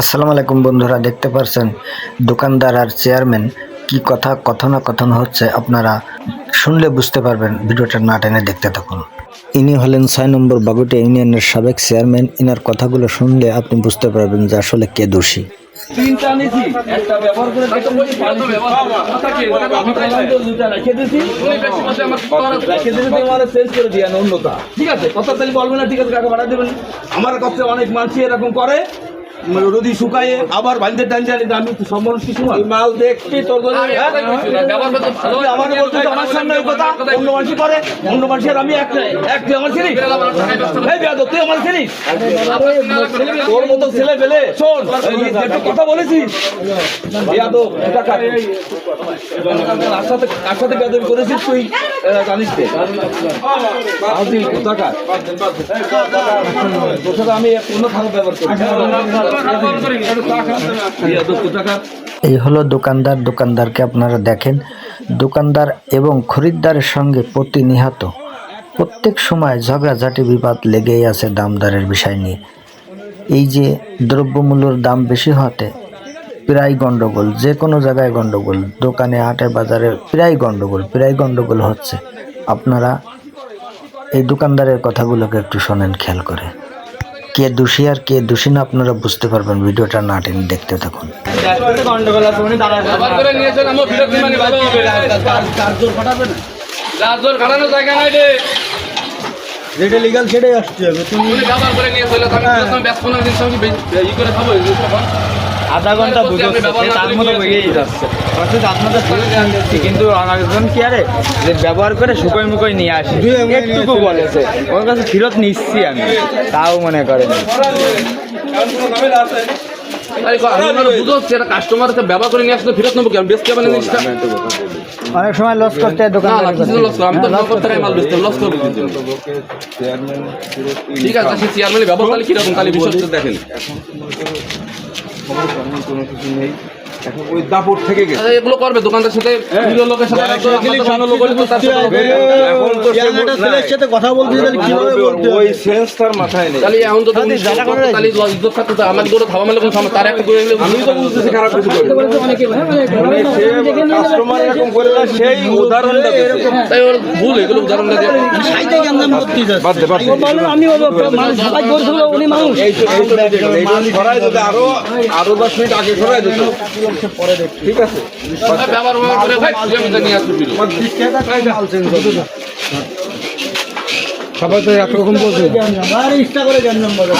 আসসালামু আলাইকুম বন্ধুরা দেখতে পারছেন দোকানদার আর চেয়ারম্যান কি কথা কথোপকথন হচ্ছে আপনারা শুনলে বুঝতে পারবেন ভিডিওটা না টেনে দেখতে থাকুন। ইনি হলেন ছয় নম্বর বাগুটিয়া ইউনিয়নের সাবেক চেয়ারম্যান ইনার কথাগুলো শুনলে আপনি বুঝতে পারবেন যে আসলে কে দোষী। তিনটা নিছি একটা ব্যবহার করে দেখলাম যে পানি আমি বললাম তো দুটা রেখে দিছি রেখে দিলে তোমার চেঞ্জ করে দিয়ে অন্যটা। ঠিক আছে কথা তাহলে বলবেন না ঠিক আছে কাকে ভাড়া দেবেন। আমার কাছে অনেক মানুষ এরকম করে। রোদি শুকায়ে আবার বান্ধে টান জানি আমি তো কিছু মাল দেখছি তোর হ্যাঁ? আমার বলতে আমার সামনে কথা অন্য মানুষই করে অন্য মানুষের আমি এক এক তুই আমার ছেলে এই বেয়াদব, তুই আমার তোর মতো ছেলে শোন একটু কথা বলেছিস বেয়াদব, এটা কার সাথে কার সাথে বেয়াদবি করেছিস তুই জানিস কোথাকার? তোর সাথে আমি কোনো খারাপ ব্যবহার করি? এই হলো দোকানদার, দোকানদারকে আপনারা দেখেন। দোকানদার এবং খরিদ্দারের সঙ্গে প্রতিনিহত। প্রত্যেক সময় ঝগড়াঝাটি, বিবাদ লেগেই আছে দামদারের বিষয় নিয়ে। এই যে দ্রব্যমূল্যর দাম বেশি হতে প্রায় গন্ডগোল, যে কোনো জায়গায় গন্ডগোল, দোকানে হাটে বাজারে প্রায় গন্ডগোল প্রায় গন্ডগোল হচ্ছে। আপনারা এই দোকানদারের কথাগুলোকে একটু শোনেন, খেয়াল করে। কে দোষী আর কে দোষী না আপনারা বুঝতে পারবেন ভিডিওটা না টেনে দেখতে থাকুন। মানে যেটা লিগাল সেটাই তুমি করে নিয়ে চলে আমি ব্যস্ত দিন সঙ্গে ই করে খাব। আধা ঘণ্টা সে তার মতো যাচ্ছে। আপনাদের কিন্তু অনেকজন কি আরে যে ব্যবহার করে শুকোয় মুকোয় নিয়ে আসে একটুকু বলেছে। ওর কাছে ফেরত নিচ্ছি আমি তাও মনে করেন আরে কো, আমি মানে বুঝো ব্যবহার করে নিয়ে আসলে ফেরত নেব কি? আমি বেচতে জিনিসটা। অনেক সময় লস করতে হয় না না লস আমি তো নগদ টাকায় মাল বেচতে লস করব। ঠিক আছে চেয়ারম্যানের ব্যবহার কীরকম বিষয় দেখেন। কোনো কিছু নেই। এখন ওই দাপট থেকে গেছে। এগুলো করবে দোকানদার সাথে বিভিন্ন লোকের সাথে আমাদের সামনে লোক হলে তো তার সাথে হবে। এখন তো সে মোট নাই। ছেলের সাথে কথা বলতে গেলে কীভাবে বলতে ওই সেন্স তার মাথায় নেই। তাহলে এখন তাহলে ইজ্জত থাকতো তো আমাকে ধরো থাবা মেলে কোনো সময় তার একটা করে আমি তো বুঝতেছি খারাপ কিছু করি মানে সে কাস্টমার এরকম করে সেই উদাহরণটা তাই ওর ভুল এগুলো উদাহরণটা দিয়ে সাইডে করতে যাচ্ছে। আমি মানুষ সবাই করেছিল উনি মানুষ। যদি আরও আরও দশ মিনিট আগে সরাই দিত। ঠিক আছে। সবাই তো একরকম বলছে। ইচ্ছা করে গেন্দাম বলে